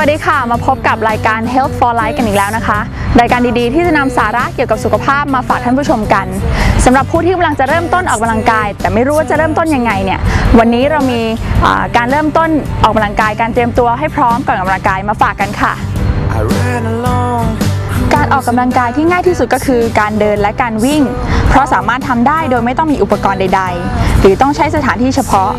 วัสดีค่ะ มาพบกับรายการ Health for Life กันอีกแล้วนะคะ รายการดีๆ ที่จะนำสาระเกี่ยวกับสุขภาพมาฝากท่านผู้ชมกันสำหรับผู้ที่กำลังจะเริ่มต้นออกกำลังกาย แต่ไม่รู้ว่าจะเริ่มต้นยังไงเนี่ย วันนี้เรามีการเริ่มต้นออกกำลังกายการเตรียมตัวให้พร้อมก่อนออกกำลังกายมาฝากกันค่ะ ออกกำลังกายที่ง่ายที่สุดก็คือการเดินและการวิ่ง เพราะสามารถทำได้โดยไม่ต้องมีอุปกรณ์ใด ๆ หรือต้องใช้สถานที่เฉพาะ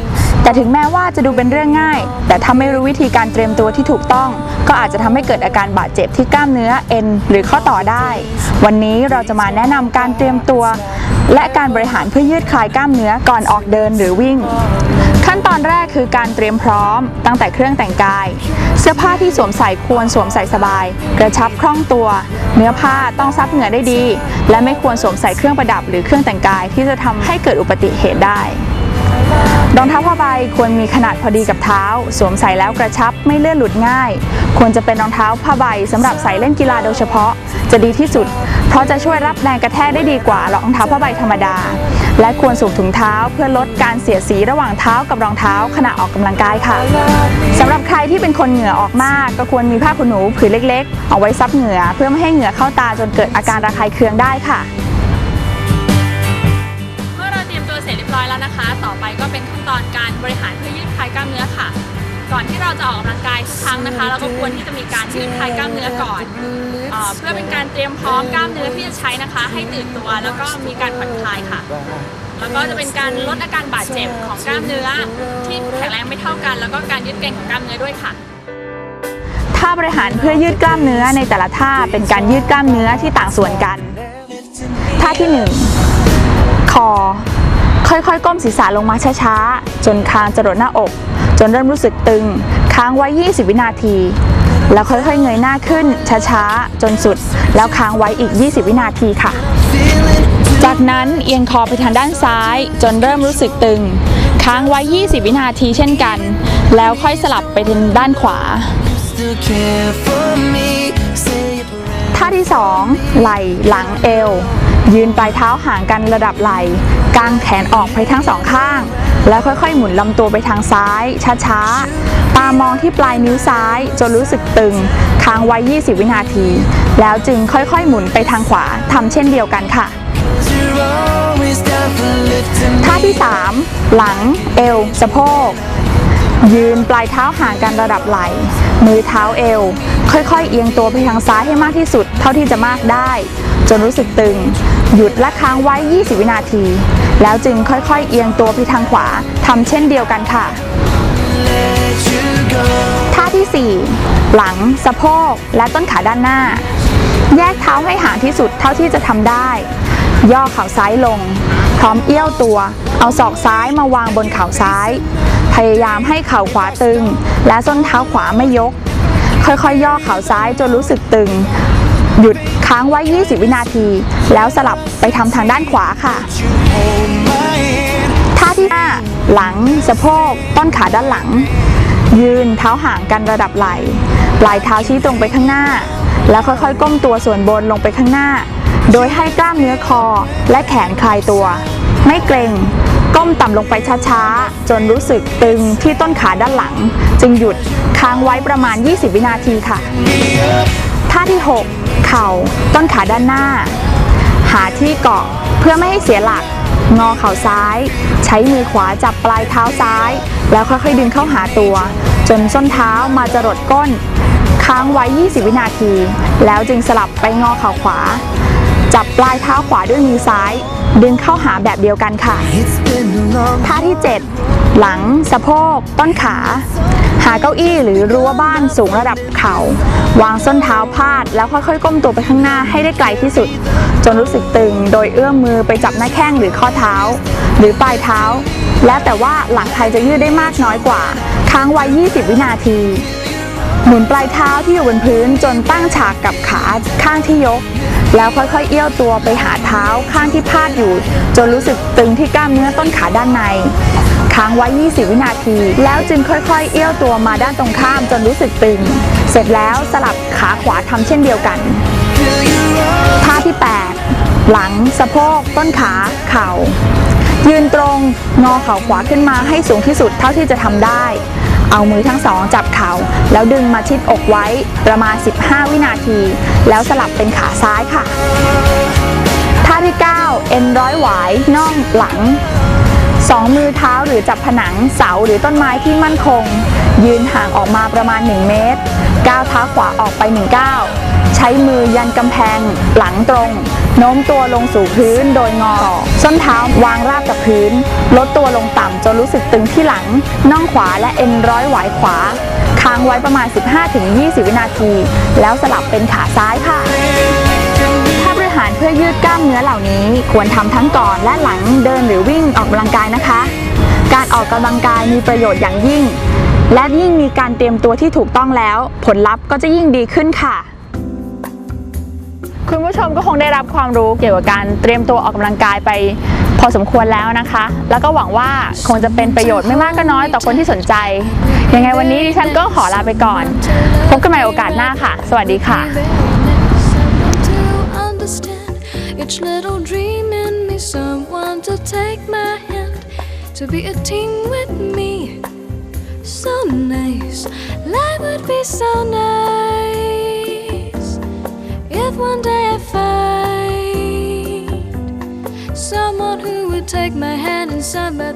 แต่ถึงแม้ว่าจะดูเป็นเรื่องง่าย แต่ถ้าไม่รู้วิธีการเตรียมตัวที่ถูกต้อง ก็อาจจะทำให้เกิดอาการบาดเจ็บที่กล้ามเนื้อเอ็นหรือข้อต่อได้ วันนี้เราจะมาแนะนำการเตรียมตัว และการบริหารเพื่อยืดคลายกล้ามเนื้อก่อนออกเดินหรือวิ่ง ขั้นตอนแรกคือการเตรียมพร้อม ตั้งแต่เครื่องแต่งกาย เสื้อผ้าที่สวมใส่ควรสวมใส่สบาย กระชับคล่องตัว เนื้อผ้าต้องซับเหงื่อได้ดี และไม่ควรสวมใส่เครื่องประดับหรือเครื่องแต่งกายที่จะทำให้เกิดอุบัติเหตุได้ รองเท้าผ้าใบควรมีขนาดพอดีกับเท้า สวมใส่แล้วกระชับไม่เลื่อนหลุดง่าย ควรจะเป็นรองเท้าผ้าใบสำหรับใส่เล่นกีฬาโดยเฉพาะ จะดีที่สุด เพราะจะช่วยรับแรงกระแทกได้ดีกว่ารองเท้าผ้าใบธรรมดา และควรสวมถุงเท้าเพื่อลดการเสียดสีระหว่างเท้ากับรองเท้าขณะออกกำลังกายค่ะสำหรับใครที่เป็นคนเหงื่อออกมาก ก็ควรมีผ้าขนหนูผืนเล็ก ๆ เอาไว้ซับเหงื่อเพื่อไม่ให้เหงื่อเข้าตาจนเกิดอาการระคายเคืองได้ค่ะ นะคะ ต่อไปก็เป็นขั้นตอนการบริหารเพื่อยืดคลายกล้ามเนื้อค่ะ ก่อนที่เราจะออกกำลังกายทุกครั้งนะคะ เราก็ควรที่จะมีการยืดคลายกล้ามเนื้อก่อนเออเพื่อเป็นการเตรียมพร้อมกล้ามเนื้อที่จะใช้นะคะ ให้ตื่นตัวแล้วก็มีการผ่อนคลายค่ะ แล้วก็จะเป็นการลดอาการบาดเจ็บของกล้ามเนื้อ ที่แข็งแรงไม่เท่ากัน แล้วก็การยืดเกร็งของกล้ามเนื้อด้วยค่ะท่าบริหารเพื่อยืดกล้ามเนื้อในแต่ละท่าเป็นการยืดกล้ามเนื้อที่ต่างส่วนกัน ท่าที่ 1 คอ ค่อยๆ ก้มศีรษะลงมาช้าๆ จนคางจรดหน้าอก จนเริ่มรู้สึกตึง ค้างไว้ 20 วินาที แล้วค่อยๆ เงยหน้าขึ้นช้าๆ จนสุด แล้วค้างไว้อีก 20 วินาทีค่ะ จากนั้นเอียงคอไปทางด้านซ้าย จนเริ่มรู้สึกตึง ค้างไว้ 20 วินาทีเช่นกัน แล้วค่อยสลับไปทางด้านขวาท่าที่ 2 ไหล่หลังเอว ยืนปลายเท้าห่างกันระดับไหล่ กางแขนออกไปทั้งสองข้าง แล้วค่อยๆ หมุนลำตัวไปทางซ้ายช้าๆ ตามองที่ปลายนิ้วซ้าย จนรู้สึกตึง ค้างไว้ 20 วินาที แล้วจึงค่อยๆ หมุนไปทางขวาทำเช่นเดียวกันค่ะท่าที่ 3 หลัง เอว สะโพก ยืนปลายเท้าห่างกันระดับไหล่ มือเท้าเอว ค่อยๆ เอียงตัวไปทางซ้ายให้มากที่สุด เท่าที่จะมากได้ จนรู้สึกตึง หยุดและค้างไว้ 20 วินาที แล้วจึงค่อยๆ เอียงตัวไปทางขวาทำเช่นเดียวกันค่ะ ท่าที่ 4 หลัง สะโพก และต้นขาด้านหน้า แยกเท้าให้ห่างที่สุดเท่าที่จะทำได้ ย่อเข่าซ้ายลง พร้อมเอี้ยวตัว เอาศอกซ้ายมาวางบนเข่าซ้าย พยายามให้เข่าขวาตึง และส้นเท้าขวาไม่ยก ค่อยๆ ย่อเข่าซ้ายจนรู้สึกตึง หยุดค้างไว้ 20 วินาที แล้วสลับไปทำทางด้านขวาค่ะ ท่าที่ 5 หลัง สะโพก ต้นขาด้านหลัง ยืนเท้าห่างกันระดับไหล่ปลายเท้าชี้ตรงไปข้างหน้า แล้วค่อยๆ ก้มตัวส่วนบนลงไปข้างหน้า โดยให้กล้ามเนื้อคอและแขนคลายตัว ไม่เกร็งก้มต่ำลงไปช้าๆ จนรู้สึกตึงที่ต้นขาด้านหลัง จึงหยุดค้างไว้ประมาณ 20 วินาทีค่ะ ท่าที่ 6 เข่า ต้นขาด้านหน้า หาที่เกาะเพื่อไม่ให้เสียหลัก งอเข่าซ้าย ใช้มือขวาจับปลายเท้าซ้าย แล้วค่อยๆดึงเข้าหาตัว จนส้นเท้ามาจรดก้น ค้างไว้ 20 วินาที แล้วจึงสลับไปงอเข่าขวา จับปลายเท้าขวาด้วยมือซ้าย ดึงเข้าหาแบบเดียวกันค่ะ ท่าที่ 7 หลัง สะโพก ต้นขา เก้าอี้หรือรั้วบ้านสูงระดับเข่า วางส้นเท้าพาด แล้วค่อยๆ ก้มตัวไปข้างหน้าให้ได้ไกลที่สุด จนรู้สึกตึงโดยเอื้อมมือไปจับหน้าแข้งหรือข้อเท้า หรือปลายเท้า แล้วแต่ว่าหลังใครจะยืดได้มากน้อยกว่า ค้างไว้ 20 วินาที หมุนปลายเท้าที่อยู่บนพื้นจนตั้งฉากกับขาข้างที่ยกแล้วค่อยๆ เอี้ยวตัวไปหาเท้าข้างที่พาดอยู่ จนรู้สึกตึงที่กล้ามเนื้อต้นขาด้านใน ค้างไว้ 20 วินาที แล้วจึงค่อยๆ เอี้ยวตัวมาด้านตรงข้ามจนรู้สึกตึง เสร็จแล้วสลับขาขวาทำเช่นเดียวกัน ท่าที่ 8 หลัง สะโพก ต้นขา เข่า ยืนตรง งอเข่าขวาขึ้นมาให้สูงที่สุดเท่าที่จะทำได้ เอามือทั้งสองจับเข่า แล้วดึงมาชิดอกไว้ประมาณ 15 วินาที แล้วสลับเป็นขาซ้ายค่ะ ท่าที่ 9 เอ็นร้อยหวายน่องหลัง สองมือเท้าหรือจับผนังเสาหรือต้นไม้ที่มั่นคง ยืนห่างออกมาประมาณ 1 เมตรก้าวเท้าขวาออกไป1ก้าวใช้มือยันกำแพง หลังตรง โน้มตัวลงสู่พื้นโดยงอ ส้นเท้าวางราบกับพื้น ลดตัวลงต่ำจนรู้สึกตึงที่หลัง น่องขวาและเอ็นร้อยหวายขวา ค้างไว้ประมาณ 15-20 วินาที แล้วสลับเป็นขาซ้ายค่ะ พื่อยืดกล้ามเนื้อเหล่านี้ ควรทำทั้งก่อนและหลังเดินหรือวิ่งออกกำลังกายนะคะ การออกกำลังกายมีประโยชน์อย่างยิ่ง และยิ่งมีการเตรียมตัวที่ถูกต้องแล้ว ผลลัพธ์ก็จะยิ่งดีขึ้นค่ะ คุณผู้ชมก็คงได้รับความรู้เกี่ยวกับการเตรียมตัวออกกำลังกายไปพอสมควรแล้วนะคะ แล้วก็หวังว่าคงจะเป็นประโยชน์ไม่มากก็น้อยต่อคนที่สนใจ ยังไงวันนี้ดิฉันก็ขอลาไปก่อน พบกันใหม่โอกาสหน้าค่ะ สวัสดีค่ะ each little dream in me. Someone to take my hand to be a team with me. So nice, life would be so nice if one day I find someone who would take my hand and side by